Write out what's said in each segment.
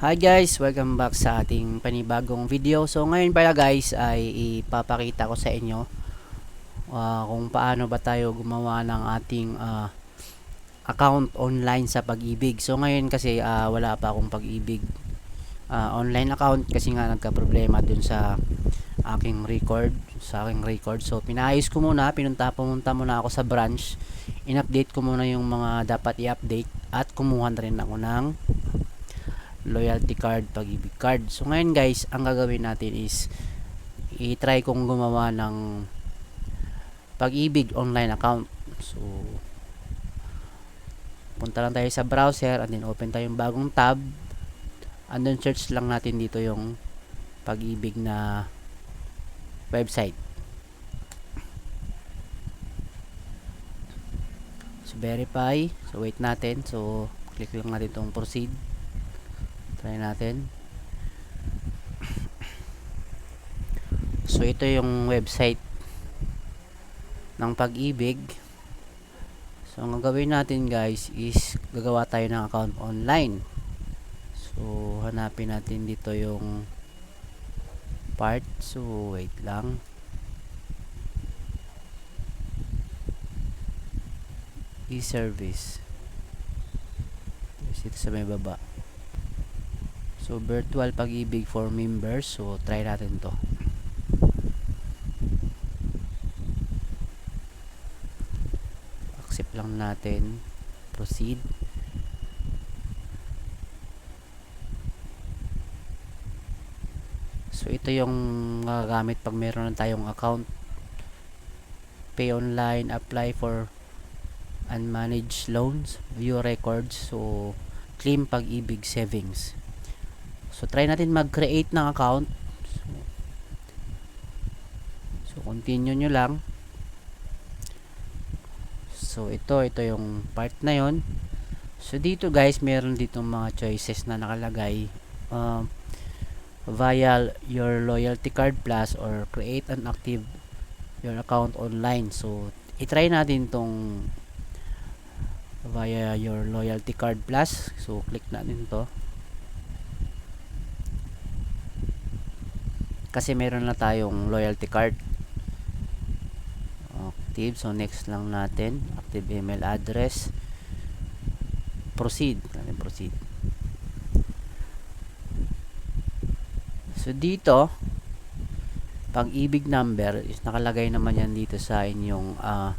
Hi guys, welcome back sa ating panibagong video. So ngayon pala guys ay ipapakita ko sa inyo uh, kung paano ba tayo gumawa ng ating uh, account online sa pag-ibig. So ngayon kasi uh, wala pa akong pag-ibig uh, online account kasi nga nagka-problema dun sa aking record, sa aking record. So pinaayos ko muna, pinunta pumunta muna ako sa branch. In-update ko muna yung mga dapat i-update at kumuha na rin ako ng loyalty card, pag-ibig card. So ngayon guys, ang gagawin natin is i-try kong gumawa ng pag-ibig online account. So punta lang tayo sa browser and then open tayong bagong tab. And then search lang natin dito yung pag-ibig na website. So verify. So wait natin. So click lang natin itong proceed try natin. So ito yung website ng pag-ibig. So ang gagawin natin guys is gagawa tayo ng account online. So hanapin natin dito yung part. So wait lang. E-service. Ito sa may baba So, virtual pag-ibig for members. So, try natin to. Accept lang natin. Proceed. So, ito yung magagamit pag meron na tayong account. Pay online, apply for unmanaged loans, view records, so claim pag-ibig savings. So, try natin mag-create ng account. So, continue nyo lang. So, ito, ito yung part na yon. So, dito guys, meron dito mga choices na nakalagay. Um, via your loyalty card plus or create and active your account online. So, itry natin tong via your loyalty card plus. So, click natin to. Kasi meron na tayong loyalty card. Active. So next lang natin. Active email address. Proceed. Natin proceed. So dito pag-ibig number is nakalagay naman yan dito sa inyong uh,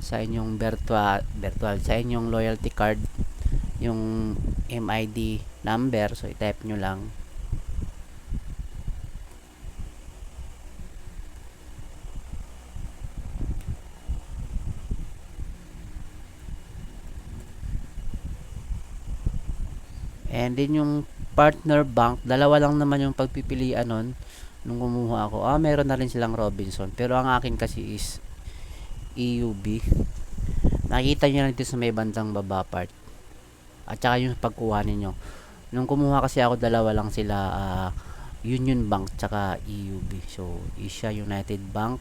sa inyong virtual virtual sa inyong loyalty card yung MID number. So i-type nyo lang And then yung partner bank, dalawa lang naman yung pagpipilian nun nung kumuha ako. Ah, meron na rin silang Robinson. Pero ang akin kasi is EUB. Nakita nyo lang dito sa may bandang baba part. At saka yung pagkuha ninyo. Nung kumuha kasi ako, dalawa lang sila uh, Union Bank tsaka EUB. So, Asia United Bank.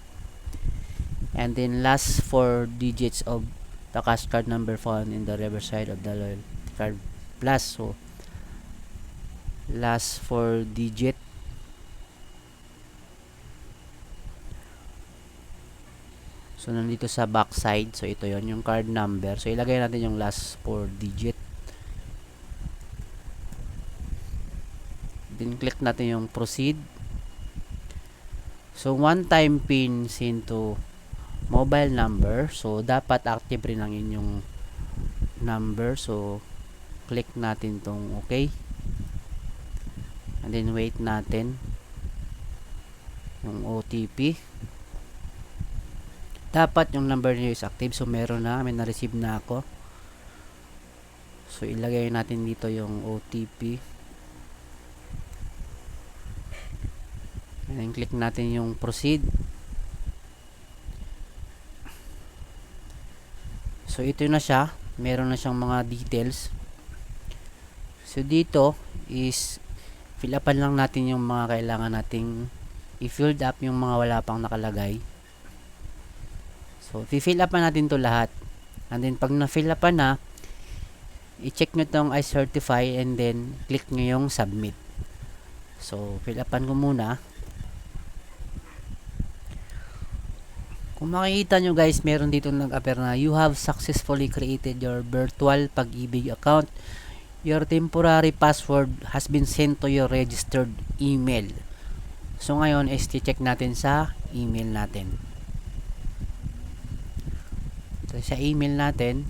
And then last four digits of the cash card number found in the reverse side of the loyalty card plus. So, last four digit. So nandito sa back side so ito yon yung card number. So ilagay natin yung last four digit. Then click natin yung proceed. So one time pin into mobile number. So dapat active rin ang inyong number. So click natin tong okay and then wait natin yung OTP dapat yung number niyo is active. So meron na. May na-receive na ako. So ilagay natin dito yung OTP and then click natin yung proceed. So ito na siya. Meron na siyang mga details. So dito is fill upan lang natin yung mga kailangan nating i-filled up yung mga wala pang nakalagay so fi-fill upan natin to lahat and then pag na-fill upan na i-check nyo tong I certify and then click nyo yung submit. So, fill upan ko muna. Kung makikita nyo guys, meron dito nag-appear na you have successfully created your virtual pag-ibig account. Your temporary password has been sent to your registered email. So ngayon is check natin sa email natin. So, sa email natin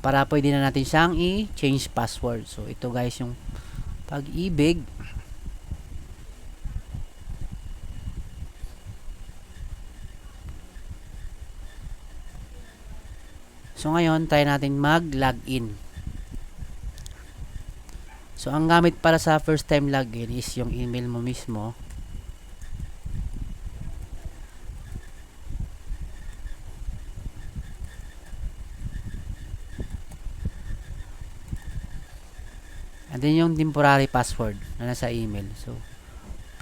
para pwede na natin siyang i-change password. So ito guys yung pag-ibig So ngayon, try natin mag-login. So ang gamit para sa first time login is yung email mo mismo. And then yung temporary password na nasa email. So,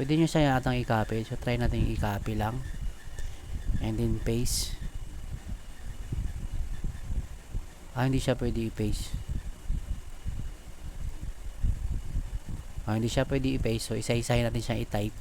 pwede nyo siya atang i-copy. So, try natin i-copy lang. And then paste. Ah, hindi siya pwede i-paste. Ah, hindi siya pwede i-paste. So, isa-isahin natin siya i-type.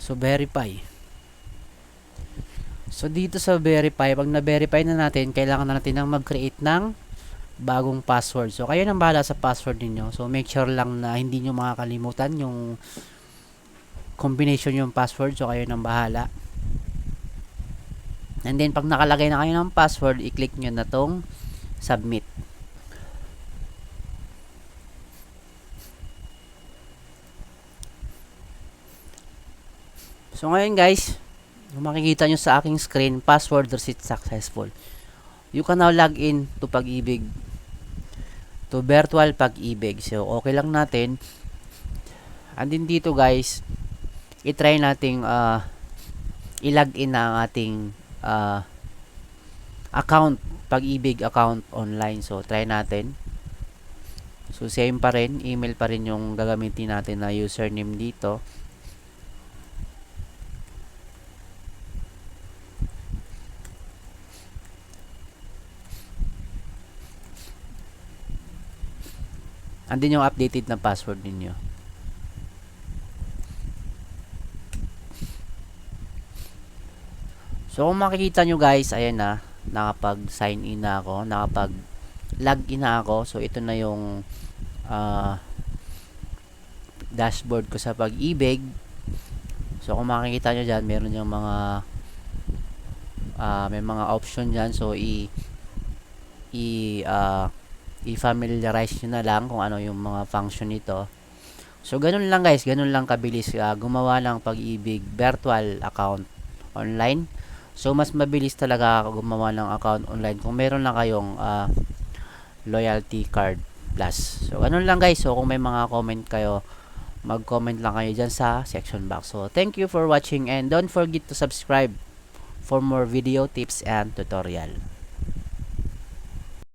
So, verify. So, dito sa verify, pag na-verify na natin, kailangan na natin nang mag-create ng bagong password. So, kayo nang bahala sa password ninyo. So, make sure lang na hindi nyo makakalimutan yung combination yung password. So, kayo nang bahala. And then, pag nakalagay na kayo ng password, i-click nyo na tong submit. So ngayon guys, kung makikita nyo sa aking screen, password reset successful. You can now log in to Pag-ibig to virtual Pag-ibig. So okay lang natin. And then dito guys, i-try nating uh, i-log in ang ating uh, account, Pag-ibig account online. So try natin. So same pa rin, email pa rin yung gagamitin natin na username dito. Andin yung updated na password ninyo. So kung makikita nyo guys ayan na nakapag sign in na ako nakapag log in na ako. So ito na yung uh, dashboard ko sa pag-ibig. So kung makikita nyo dyan meron yung mga uh, may mga option dyan. So i i uh, i-familiarize nyo na lang kung ano yung mga function nito. So, ganun lang guys, ganun lang kabilis uh, gumawa ng pag-ibig virtual account online. So, mas mabilis talaga gumawa ng account online kung meron lang kayong uh, loyalty card plus. So, ganun lang guys. So, kung may mga comment kayo, mag-comment lang kayo dyan sa section box. So, thank you for watching and don't forget to subscribe for more video tips and tutorial.